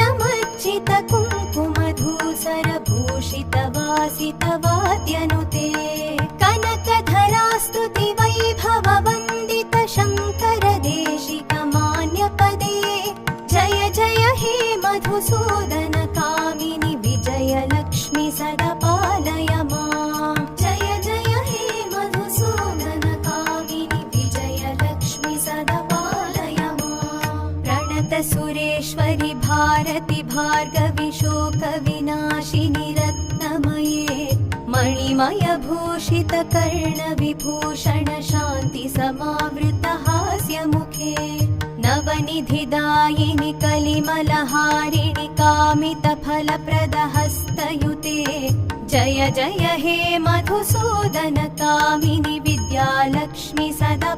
नमच्चित कुङ्कुमधूसरभूषितवासितवाद्यनुते कनकधरास्तुति वैभव वन्दित शङ्कर जय जय हे मधुसूदन कामिनि विजय लक्ष्मि सदा सुरेश्वरि भारति भार्गवि शोकविनाशिनि रत्नमये मणिमय भूषित कर्णविभूषण शान्ति समावृत हास्यमुखे नवनिधिदायिनि कलिमलहारिणि कामितफलप्रदहस्तयुते जय जय हे मधुसूदन कामिनि विद्यालक्ष्मि सदा